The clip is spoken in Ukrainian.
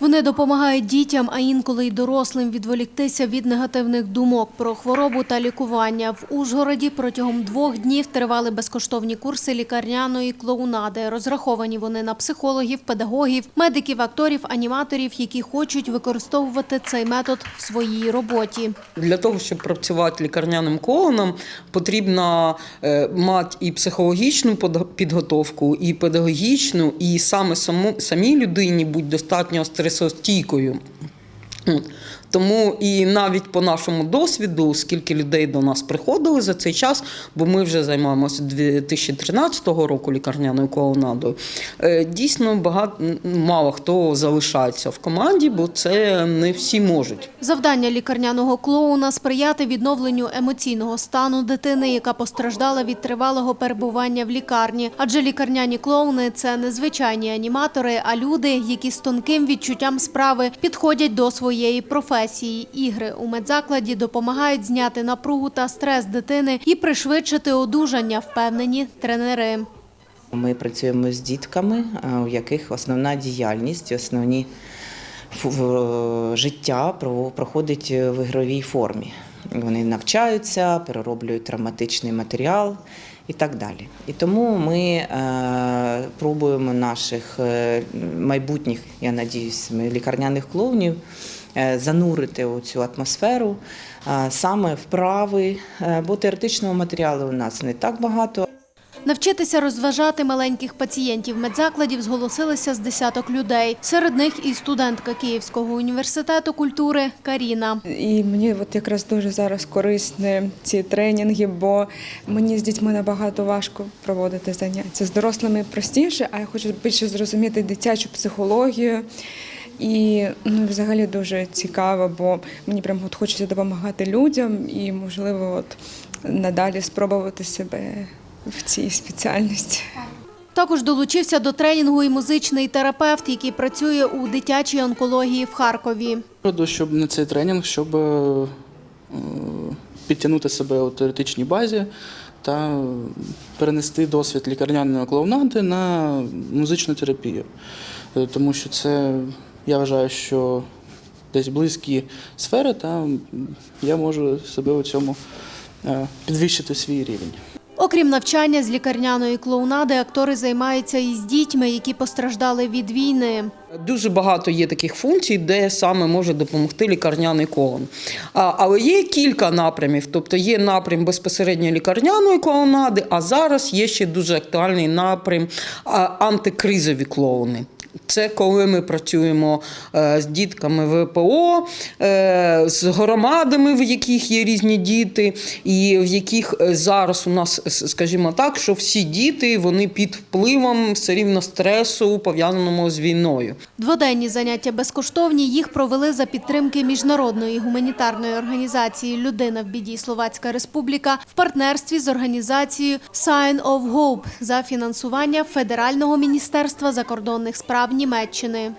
Вони допомагають дітям, а інколи й дорослим відволіктися від негативних думок про хворобу та лікування. В Ужгороді протягом двох днів тривали безкоштовні курси лікарняної клоунади. Розраховані вони на психологів, педагогів, медиків, акторів, аніматорів, які хочуть використовувати цей метод в своїй роботі. Для того, щоб працювати лікарняним клоуном, потрібно е, мати і психологічну підготовку, і педагогічну, і саме самій людині бути достатньо стресостійкою. Тому і навіть по нашому досвіду, скільки людей до нас приходили за цей час, бо ми вже займаємося 2013 року лікарняною клоунадою, е, дійсно багато мало хто залишається в команді, бо це не всі можуть. Завдання лікарняного клоуна – сприяти відновленню емоційного стану дитини, яка постраждала від тривалого перебування в лікарні. Адже лікарняні клоуни – це не звичайні аніматори, а люди, які з тонким відчуттям справи підходять до своєї професії. Ігри у медзакладі допомагають зняти напругу та стрес дитини і пришвидшити одужання, впевнені тренери. Ми працюємо з дітками, у яких основна діяльність, основні життя про- проходить в ігровій формі. Вони навчаються, перероблюють травматичний матеріал і так далі. І тому ми е, пробуємо наших е, майбутніх, я надіюсь, лікарняних клоунів занурити у цю атмосферу е, саме вправи, е, бо теоретичного матеріалу у нас не так багато, Навчитися розважати маленьких пацієнтів медзакладів зголосилися з десяток людей. Серед них і студентка Київського університету культури Каріна. І мені от якраз дуже зараз корисні ці тренінги, бо мені з дітьми набагато важко проводити заняття. З дорослими простіше, а я хочу більше зрозуміти дитячу психологію. І ну, взагалі дуже цікаво, бо мені прям от хочеться допомагати людям і, можливо, от надалі спробувати себе в цій спеціальності. Також долучився до тренінгу і музичний терапевт, який працює у дитячій онкології в Харкові. Природу, щоб на цей тренінг, щоб е, підтягнути себе у теоретичній базі та перенести досвід лікарняної клоунади на музичну терапію. Е, Тому що це, я вважаю, що десь близькі сфери, та я можу себе у цьому е, підвищити свій рівень. Окрім навчання з лікарняної клоунади, актори займаються і з дітьми, які постраждали від війни. Дуже багато є таких функцій, де саме може допомогти лікарняний клоун. Але є кілька напрямів. Тобто є напрям безпосередньо лікарняної клоунади, а зараз є ще дуже актуальний напрям антикризові клоуни. Це коли ми працюємо е, з дітками ВПО, е, з громадами, в яких є різні діти, і в яких е, зараз у нас, скажімо так, що всі діти вони під впливом все рівно стресу, пов'язаному з війною. Дводенні заняття безкоштовні. Їх провели за підтримки міжнародної гуманітарної організації Людина в біді Словацька Республіка в партнерстві з організацією Sign of Hope за фінансування Федерального міністерства закордонних справ Німеччини.